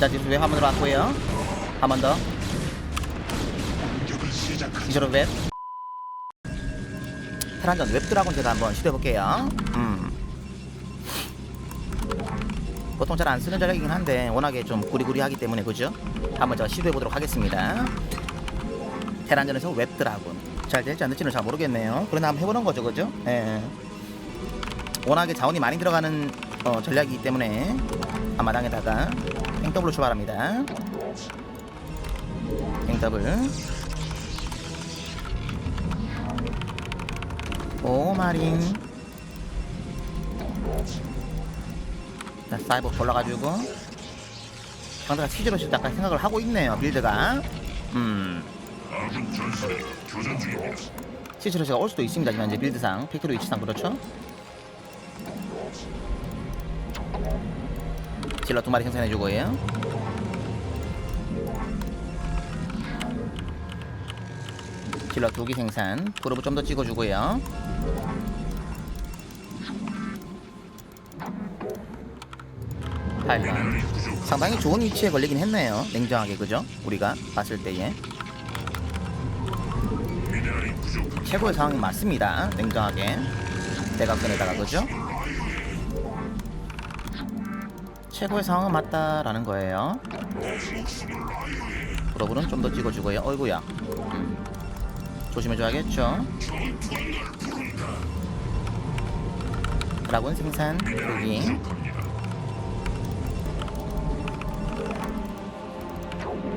자 지금 웹 한번 들어왔고요 한 번더 공격을 시작하자. 기저로 웹 테란전 웹드라곤 제가 한번 시도해볼게요 음. 보통 잘 안 쓰는 전략이긴 한데 워낙에 좀 구리구리하기 때문에 그죠? 한번 제가 시도해보도록 하겠습니다 테란전에서 웹드라곤 잘 될지 안 될지는 잘 모르겠네요 그러나 한번 해보는 거죠 그죠? 예. 워낙에 자원이 많이 들어가는 어, 전략이기 때문에 앞마당에다가 땡더블로 출발합니다. 땡더블. 오 마린. 자 사이버 올라가지고. 상대가 치즈로 싶다 생각을 하고 있네요 빌드가. 음. 치즈로 제가 올 수도 있습니다 지금 현재 빌드상 팩토리 위치상 그렇죠 질러 두 마리 생산해주고요 질러 두 개 생산 프로브 좀 더 찍어주고요 팔번 미네랄이 부족. 상당히 좋은 위치에 걸리긴 했네요 냉정하게 그죠 우리가 봤을 때에. 최고의 상황이 맞습니다. 냉정하게 대각선에다가 그죠? 최고의 상황은 맞다라는 거예요. 프로브는 좀 더 찍어주고요. 어이구야. 음. 조심해줘야겠죠. 드라곤 생산 여기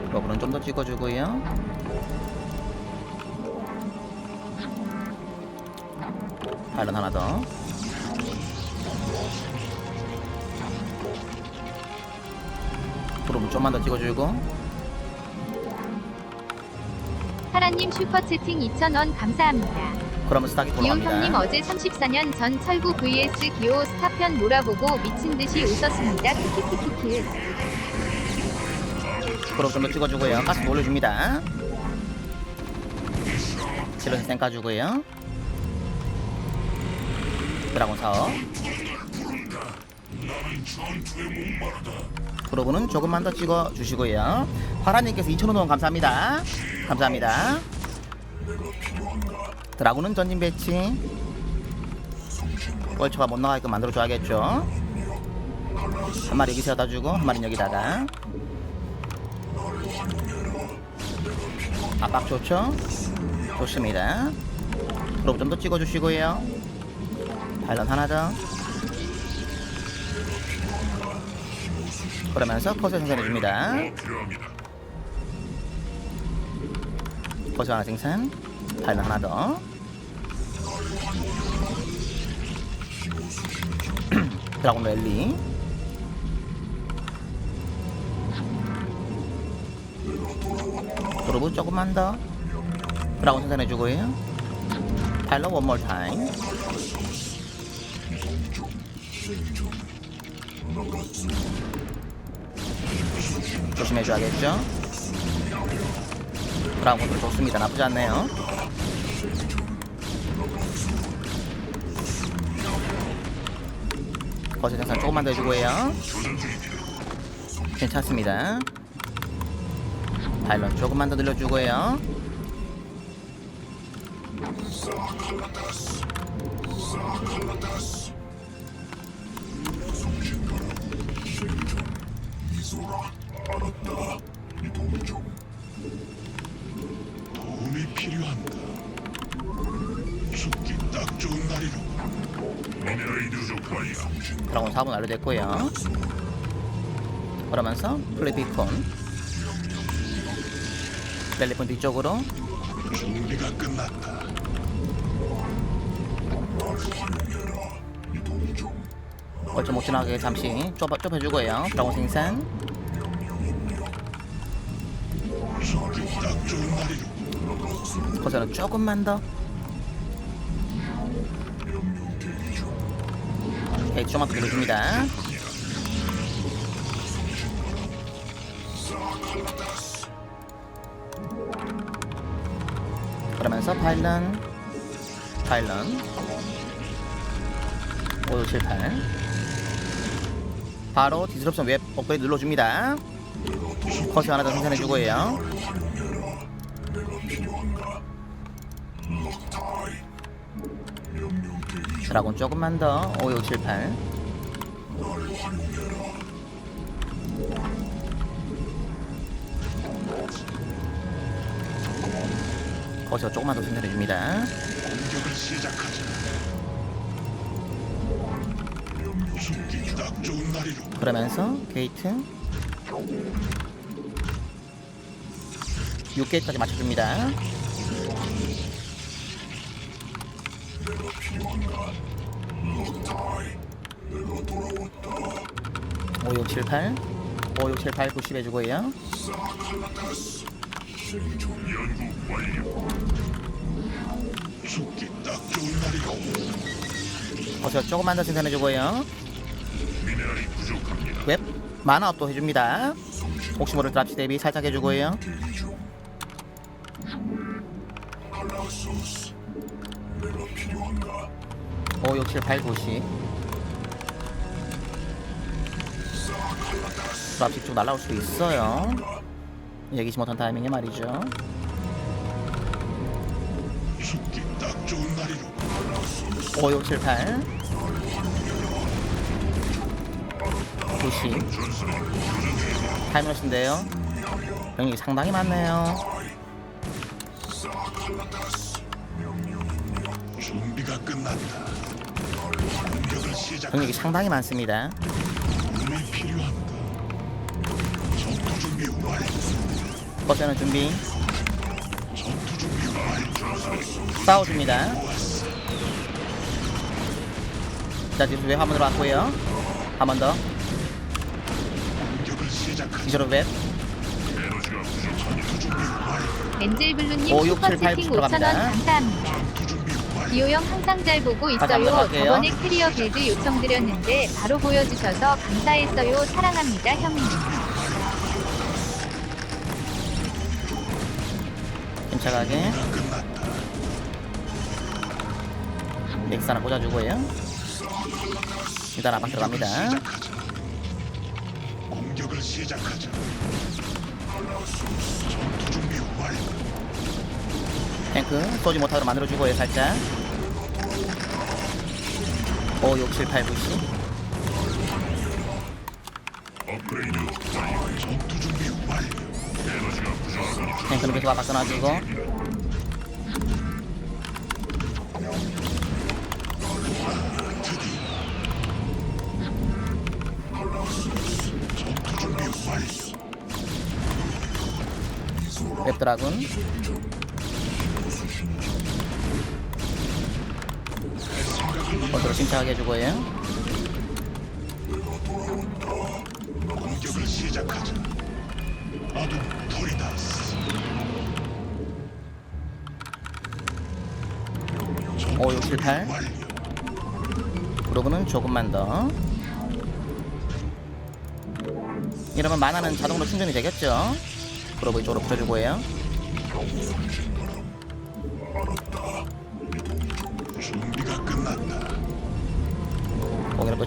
프로브는 좀 더 찍어주고요. 파일럿 하나 더. 프로브 좀만 더 찍어주고 하라님 슈퍼채팅 2,000원 감사합니다. 그러면 스타기 올라갑니다. 어제 34년 전 철구 vs 기호 스타편 몰아보고 미친 듯이 웃었습니다. 키키키키키. 프로브 좀더 찍어주고요. 가스 올려줍니다. 질러서 쌩 까주고요. 드라곤 사업. 프로브는 조금만 더 찍어 주시고요. 파라님께서 2,000원 원 감사합니다. 감사합니다. 드라곤은 전진 배치. 월초가 못 나가게끔 만들어 줘야겠죠. 한 마리 여기 세워다 주고 한 마리 여기다가 압박 좋죠? 좋습니다. 프로브 좀더 찍어 주시고요. 발런 하나 더. 그러면서 컷을 생산해줍니다. 컷을 하나 생산. 발런 하나 더. 드라곤 랠리. 프로브 조금만 더. 드라곤 생산해주고요. 파일럿 원몰 타임. 조심해줘야겠죠? 드라곤도 좋습니다. 나쁘지 않네요. 거세 생산 조금만 더 해주고요. 괜찮습니다. 파일럿 조금만 더 늘려주고요. 도움이 필요한가? 죽기 딱 좋은 날이로. 미네랄이. 드라곤 4분 완료됐고요. 그러면서 플레이피콘 랠리폰 뒤쪽으로 준비가 끝났다. 얼추 못 지나가게 잠시 좁아, 좁혀주고요. 드라곤 생산 거기서는 조금만 더. 좀만 더 늘려줍니다. 그러면서 파일런. 파일런. 5678 바로 디스럽션 웹 업그레이드 눌러줍니다. 커시 하나 더 생산해주고요. 드라곤 조금만 더. 5, 6, 7, 8. 거기서 조금만 더 생산해줍니다. 그러면서 게이트 6게이트까지 맞춰줍니다. 오, 6, 7, 8 5, 6, 7, 8, 90 해주고요? 연구 완료. 죽기 딱 좋은 날이로 거기서 조금만 더 생산해주고요. 미네랄이 부족합니다. 웹 만화 업도 해줍니다. 혹시 모를 드랍시 대비 살짝 해주고요 5, 6, 7, 8, 90 드랍식 좀 날라올 수도 있어요. 예기치 못한 타이밍에 말이죠. 죽기 딱 좋은 날이로. 5, 6, 7, 8 90 타이머스인데요. 병력이 상당히 많네요 준비가 끝났다. 공격을 시작. 병력이 상당히 많습니다 도움이 필요한가? 전투 준비 완료. 버스는 준비 전투 준비 완료. 싸워줍니다 자 지금 웹 한번으로 왔고요 한 번 더 공격을 시작하자. 이저로 웹 에너지가 부족합니다. 전투 준비 완료. 엔젤블루님 오, 육, 칠, 팔, 슈퍼채팅 구십으로 5,000원 갑니다. 감사합니다. 기호형 항상 잘 보고 있어요. 저번에 캐리어 배드 요청드렸는데 바로 보여주셔서 감사했어요. 사랑합니다, 형님. 침착하게. 넥스 하나 꽂아주고요 일단 앞방 들어갑니다 시작하자. 공격을 시작하자. 전투 준비 완료. 탱크 쏘지 못하도록 만들어주고 요 살짝 5, 6, 7, 8, 9, 10 업그레이드 완료. 전투 준비 완료. 에너지가 부족합니다. 탱크는 계속 앞방 놔주고. 웹드라군 컨트롤 침착하게 해주고요 공격을 시작하자. 아두 토리다스. 5, 6, 7, 8 완료. 브로그는 조금만 더 이러면 만화는 자동으로 충전이 되겠죠 브로그 이쪽으로 붙여주고요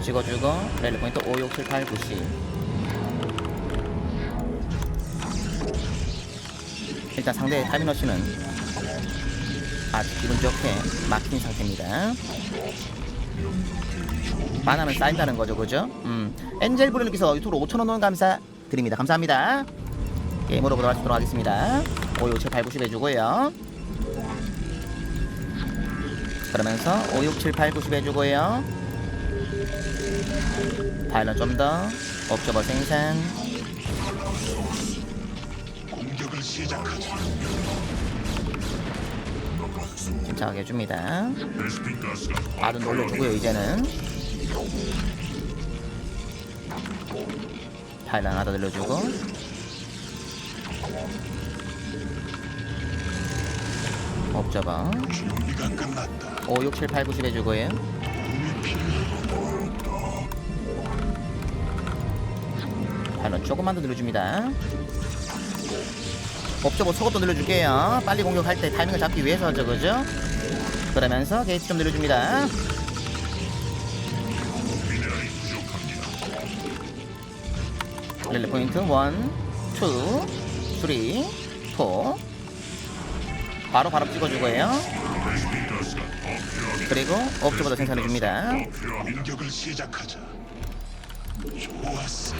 찍어주고 레일 포인트 5, 6, 7, 8, 9, 10 일단 상대의 타미너씨는 아주 기분 좋게 막힌 상태입니다. 만화는 쌓인다는 거죠 그죠? 음. 엔젤 브루님께서 유튜브로 5천원 원 감사드립니다. 감사합니다. 게임으로 하도록 하겠습니다. 5, 6, 7, 8, 90 해주고요. 그러면서 5, 6, 7, 8, 90 해주고요 파일럿 좀더. 옵저버 생산 공격을 시작하자. 침착하게 해줍니다. 베스핀 가스가 아주 놀려주고요 이제는. 파일럿 하나 더 늘려주고. 옵저버 준비가 끝났다. 5, 6, 7, 8, 90 해주고요 파일럿 조금만 더 늘려줍니다 옵저버 속옷도 늘려줄게요 빨리 공격할 때 타이밍을 잡기 위해서죠 그죠? 그러면서 게이트 좀 늘려줍니다. 릴리 포인트 1, 2, 3, 4 바로 바로 찍어주고요 그리고 업주부터 생산해줍니다 공격을 시작하자. 좋았어.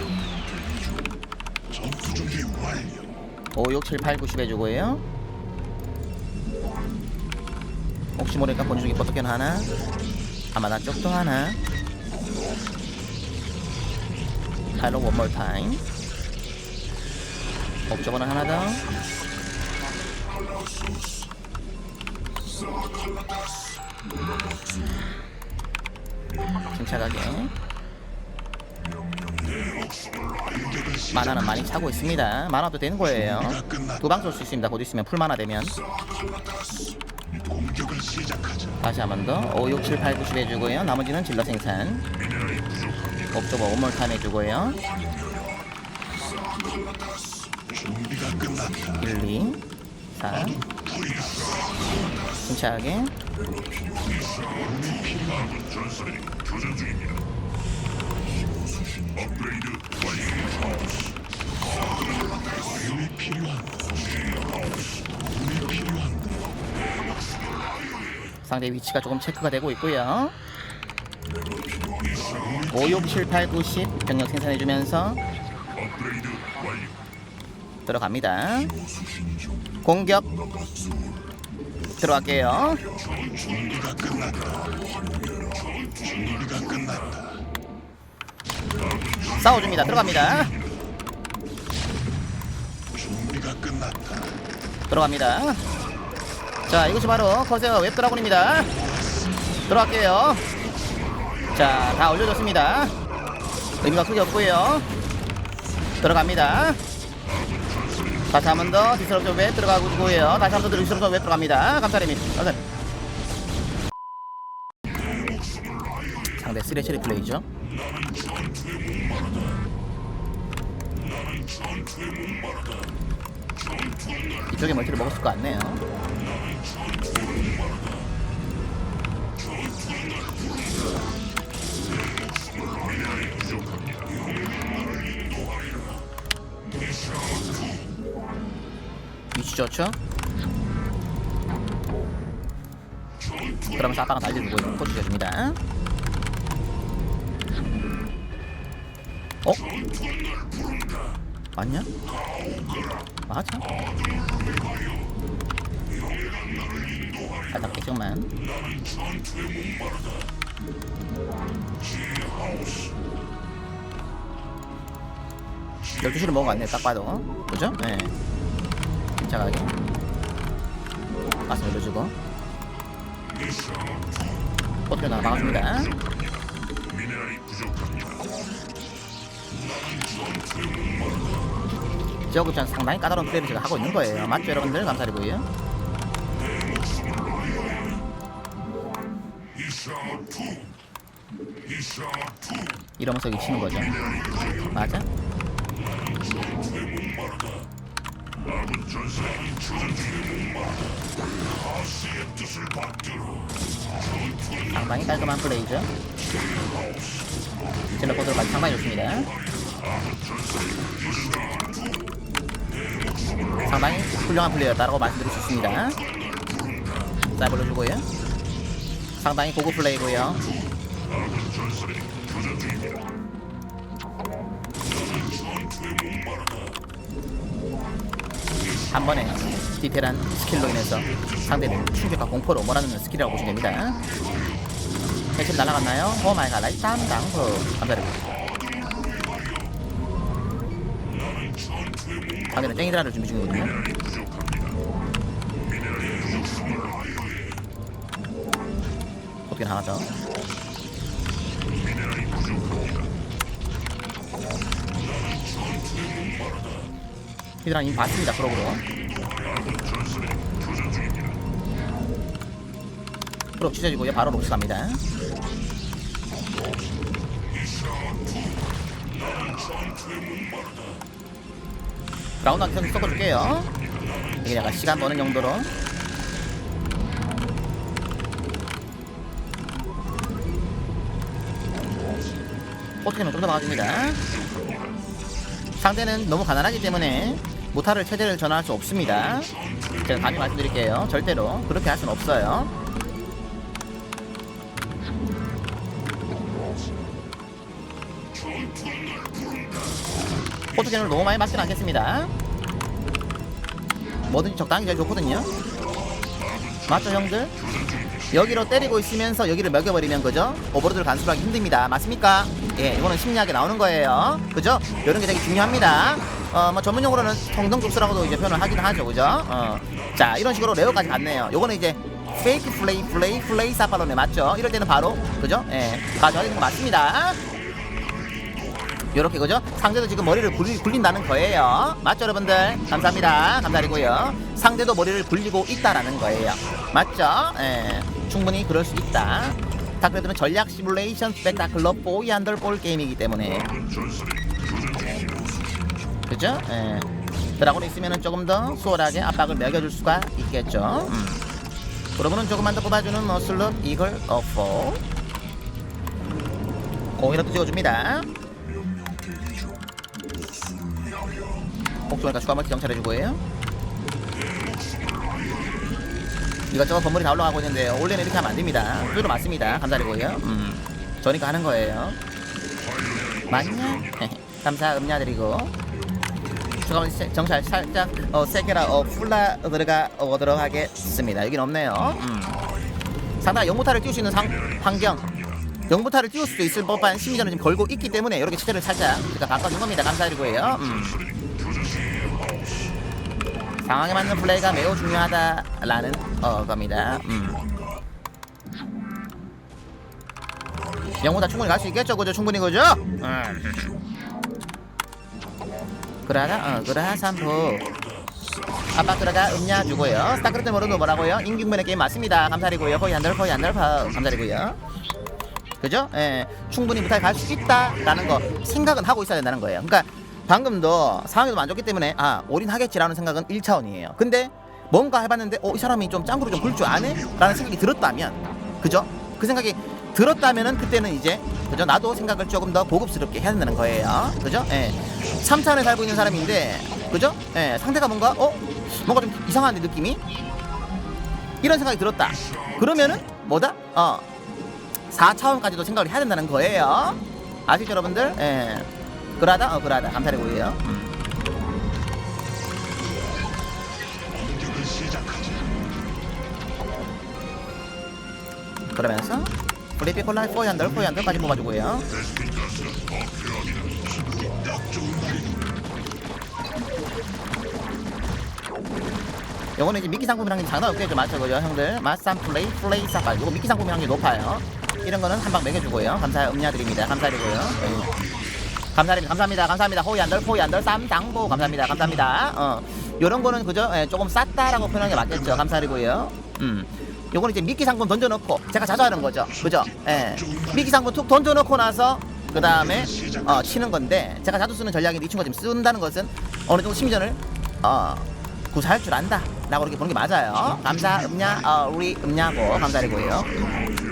전투 준비 완료. 5, 6, 7, 8, 90 해주고요. 혹시 모르니까 본주 중에 버터견 하나 아마 나 쪽도 하나. 파일럿 원몰 타임 옵저버는 하나 더. 침착하게 만화는 많이 차고 있습니다. 만화도 되는 거예요. 두방쏠수 있습니다. 곧 있으면 풀 만화 되면. 공격을 시작하자. 다시 한 번 더. 5, 6, 7, 8, 90 해주고요. 나머지는 질러 생산. 원몰 타임 해주고요. 준비가 끝났다. 1, 2, 4 침착하게. 업그레이드 상대 위치가 조금 체크가 되고 있고요. 5, 6, 7, 8, 90 병력 생산해주면서. 들어갑니다. 공격 들어갈게요 준비가 끝났다. 준비가 끝났다. 싸워줍니다. 들어갑니다. 준비가 끝났다. 들어갑니다. 자 이것이 바로 커세어 웹드라곤입니다. 들어갈게요. 자 다 올려줬습니다. 의미가 크게 없고요. 들어갑니다. 다시 한 번 더 디스럽션 웹 들어가고 있고요. 다시 한 번 더 디스럽션 웹 들어갑니다. 감사드립니다. 감사합니다. 상대 쓰레쉬리 플레이죠 이쪽에 멀티를 먹었을 것 같네요 위치 좋죠? 그러면서 아빠가 날려주고 포즈 줘줍니다 어? 맞냐? 맞아. 살짝 깨끗만 열두 시를 먹은 것 같네 딱 봐도. 그죠? 네. 침착하게 가슴 올려주고. 포트를 나가 막아줍니다 미네랄이 부족합니다. 지역 입장 상당히 까다로운 플레이를 제가 하고 있는 거예요. 맞죠 여러분들? 감사드리고요. 이러면서 여기 치는 거죠. 맞아? 상당히 깔끔한 플레이죠. 젤러 코드로까지 상당히 좋습니다 상당히 훌륭한 플레이였다고 말씀드릴 수 있습니다. 잘 올려주고요. 상당히 고급 플레이고요. 한 번에 디테일한 스킬로 인해서 상대는 충격과 공포로 몰아넣는 스킬이라고 보시면 됩니다. 해실 날아갔나요? 오 마이 갓 라이 땀당프 감사드립니다 상대는 땡이드라를 준비 중이거든요. 어떻게 더 히드라 이미 봤습니다 프로그로 프로 취재지고요 바로 록스 갑니다 브라운한테 좀 섞어줄게요. 이게 약간 시간 버는 용도로. 포트캠을 좀더 막아줍니다. 상대는 너무 가난하기 때문에 모타를 최대를 전환할 수 없습니다. 제가 감히 말씀드릴게요. 절대로 그렇게 할 수는 없어요. 포드겐을 너무 많이 맞진 않겠습니다 뭐든지 적당히 잘 좋거든요 맞죠 형들? 여기로 때리고 있으면서 여기를 먹여버리면 그죠? 오버로드를 간수하기 힘듭니다 맞습니까? 예 이거는 심리학에 나오는 거예요 그죠? 이런 게 되게 중요합니다 어뭐 전문용어로는 성동급수라고도 이제 표현을 하기도 하죠 그죠? 어자 이런 식으로 레어까지 갔네요 요거는 이제 페이크 플레이 플레이 플레이 사파론에 맞죠? 이럴 때는 바로 그죠? 예 가져야 되는 거 맞습니다 요렇게 그죠? 상대도 지금 머리를 굴, 린다는 거예요 맞죠 여러분들? 감사합니다 감사드리고요 상대도 머리를 굴리고 있다라는 거예요 맞죠? 예, 충분히 그럴 수 있다 다 그래도 전략 시뮬레이션 스펙타클럽 보이 한들볼 게임이기 때문에 그죠? 예. 드라곤이 있으면 조금 더 수월하게 압박을 매겨줄 수가 있겠죠 음. 그러면은 조금만 더 뽑아주는 머슬럽 이글 어퍼 공이라도 찍어줍니다 폭주하니까 추가마키 경찰해 주고요 이것저것 건물이 다 올라가고 있는데 원래는 이렇게 하면 안됩니다 뚜로 맞습니다 감사드리고요 음 저니까 하는 거예요 맞냐? 감사 음료 드리고 추가 정찰 살짝 어, 세게라 어, 풀라 들어가 어, 오도록 하겠습니다 여긴 없네요 음. 상당히 영무타를 띄울 수 있는 상, 환경 영부타를 띄울 수도 있을 법한 심리전을 지금 걸고 있기 때문에 이렇게 체제를 살짝 제가 바꿔준 겁니다. 감사드리고요. 음. 상황에 맞는 플레이가 매우 중요하다라는 어, 겁니다. 음. 영호다 충분히 갈 수 있겠죠, 그죠? 충분히 그죠? 음. 그라가 어, 그라 삼포 아빠 그라가 음냐 주고요. 스타크래프트 모르도 뭐라고요? 임기문의 게임 맞습니다. 감사리고요. 거의 안들 거의 안들 감사리고요. 그죠? 예, 예, 충분히 무탈 갈 수 있다라는 거 생각은 하고 있어야 된다는 거예요. 그러니까 방금도 상황이 안 좋기 때문에 아 올인하겠지라는 생각은 1차원이에요 근데 뭔가 해봤는데 어 이 사람이 좀 짱구를 좀굴줄 아네? 라는 생각이 들었다면 그죠? 그 생각이 들었다면은 그때는 이제 그죠? 나도 생각을 조금 더 고급스럽게 해야 된다는 거예요 그죠? 예. 3차원에 살고 있는 사람인데 그죠? 예. 상대가 뭔가 어? 뭔가 좀 이상한데 느낌이? 이런 생각이 들었다 그러면은 뭐다? 어 4차원까지도 생각을 해야 된다는 거예요 아시죠 여러분들? 예. 그라다? 어 그라다 감사의 고이에요 그러면서 브리핑 콜라 4연들 4연들까지 뽑아주고요. 요거는 이제 미끼 상품이랑 장난 없게 좀 맞춰 그죠 형들. 마쌈 플레이 플레이 사발 요거 미끼 상품이랑 게 높아요. 이런 거는 한방 매겨주고요. 감사 음료드립니다. 감사드리고요. 네. 감사합니다. 감사합니다. 감사합니다. 호이 안덜 호이안 덜 쌈당보 감사합니다. 감사합니다. 어. 요런 거는 그죠? 예, 조금 쌌다라고 표현하는 게 맞겠죠. 감사드리고요. 음. 요거는 이제 미끼 상품 던져놓고 제가 자주 하는 거죠. 그죠? 예. 미끼 상품 툭 던져놓고 나서 그 다음에 어, 치는 건데 제가 자주 쓰는 전략인데 이 친구가 지금 쓴다는 것은 어느 정도 심전을 어, 구사할 줄 안다라고 이렇게 보는 게 맞아요. 감사 음냐 어, 우리 음냐고 감사드리고요.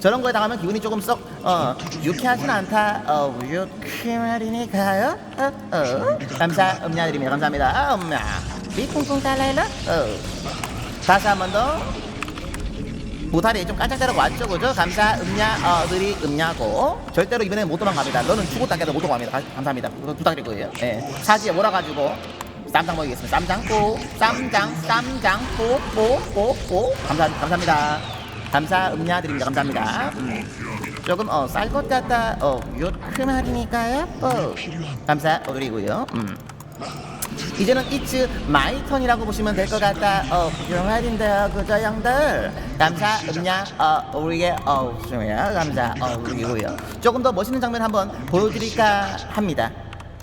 저런 거에 당하면 기분이 조금 썩 어, 유쾌하진 않다. 어, 유쾌말이니까요. 어, 어. 감사 음료 드립니다. 감사합니다. 아, 음료. 미쿵쿵 달라일라. 어. 다시 한 번 더. 보다리 좀 깔짝대라고 왔죠, 그죠? 감사 음료 어, 들이 음료고 절대로 이번에 못 도망갑니다. 너는 죽고 닦여도 못 도망갑니다. 가- 감사합니다. 그거 부탁드릴 거예요. 예. 사지에 몰아가지고 쌈장 먹이겠습니다. 쌈장 꼭 쌈장 쌈장 꼭꼭꼭꼭 감사 감사합니다. 감사 음냐 드립니다. 감사합니다. 음. 조금 어, 쌀 것 같다. 어, 요큼하니까요 어. 감사 어, 드리고요. 음. 이제는 이츠 마이 턴이라고 보시면 될 것 같다. 어, 영화인데요, 그저 형들. 감사, 음냐, 어, 우리의, 어, 죄송해요. 감사, 어, 우리고요. 조금 더 멋있는 장면 한번 보여드릴까 합니다.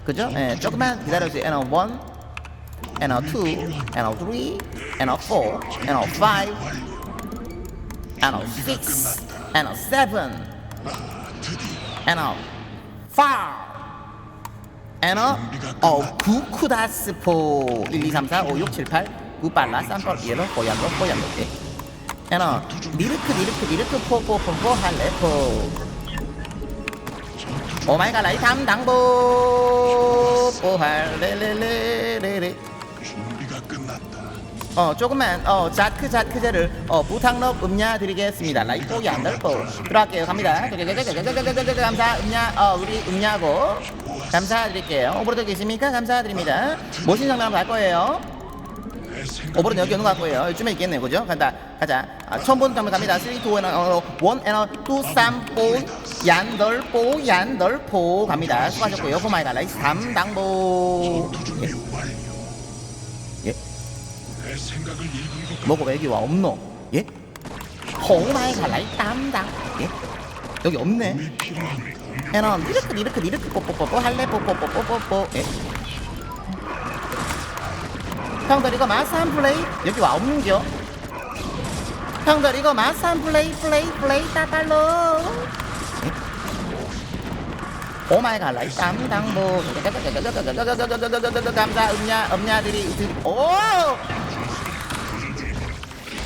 그죠? 예, 조금만 기다려주세요. 에너 원, 에너 투, 에너 쓰리, 에너 포, 에너 파이브. And a 어, 구 쿠다스포 1, 2, 3, 4, 5, 6, 7, 8, 9 빨라, 쌈벌, 예로, 고양로, 고양로, 예. a 미르크, 미르크, 미르크, 포, 포, 포, 포, 할레포. 오마이갓 라이 담당보 뽀할레레레레레 준비가 끝났다. 어 조금만 어 자크 자크 제를 어 부탁럽 음냐 드리겠습니다 라이뽀기 안 넓고 들어갈게요 갑니다 감사 음냐 어 우리 음냐고 감사드릴게요 오버로드 계십니까 감사드립니다 모신 장면 갈 거예요 오버로드 여기 오는 거 같고요 요즘에 있겠네요 그죠 간다 가자 아, 처음 보는 장면 갑니다 3 2 1 어, 1 and 2 3 4 얀덜포 얀덜포 갑니다 수고하셨고요 전투 준비 완료. 예? 내 생각을 읽은 것 뭐고 여기 와 없노? 예? 포마이가 라이스 담당 예? 여기 없네. 에너 리르크 리르크 리르크 뽀뽀뽀뽀 할래 뽀뽀뽀뽀뽀뽀 예? 형들 이거 마스 한 플레이 여기 와 없는겨 형들 이거 마스 한 플레이 플레이 플레이 따달로 오마이갓 라이 땀당보 감사 음냐 음냐들이 오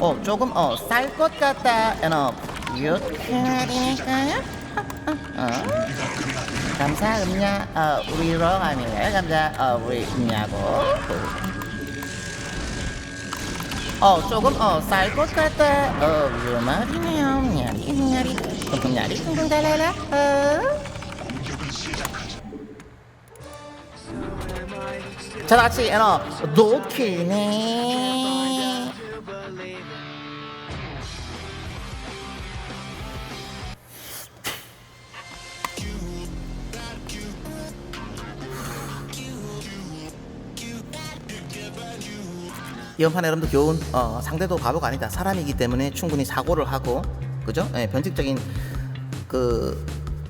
어 조금 어쌀 것 같다. 에너 이렇게 말이니까요 어? 감사 음냐 어 우리로 아니에요? 감사. 어 우리 음냐고. 어 조금 어쌀 것 같다. 어 우리 말이네요. 냐리 냐리 퉁퉁 냐리 퉁퉁 달라라. 어. 자, 다 같이 에너 노키네. 이번 판에 여러분들 교훈 어, 상대도 바보가 아니다 사람이기 때문에 충분히 사고를 하고 그죠? 예, 변칙적인 그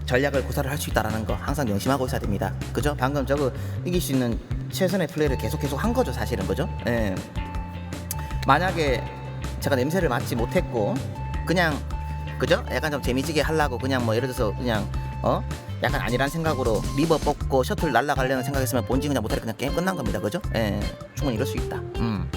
전략을 구사를 할 수 있다라는 거 항상 명심하고 있어야 됩니다. 그죠? 방금 저거 이길 수 있는 최선의 플레이를 계속 계속 한 거죠, 사실은 그죠? 예. 만약에 제가 냄새를 맡지 못했고 그냥 그죠? 약간 좀 재미지게 하려고 그냥 뭐 예를 들어서 그냥 어 약간 아니란 생각으로 리버 뽑고 셔틀 날라가려는 생각했으면 본진 그냥 못하게 그냥 게임 끝난 겁니다, 그죠? 예, 충분히 이럴 수 있다. 음.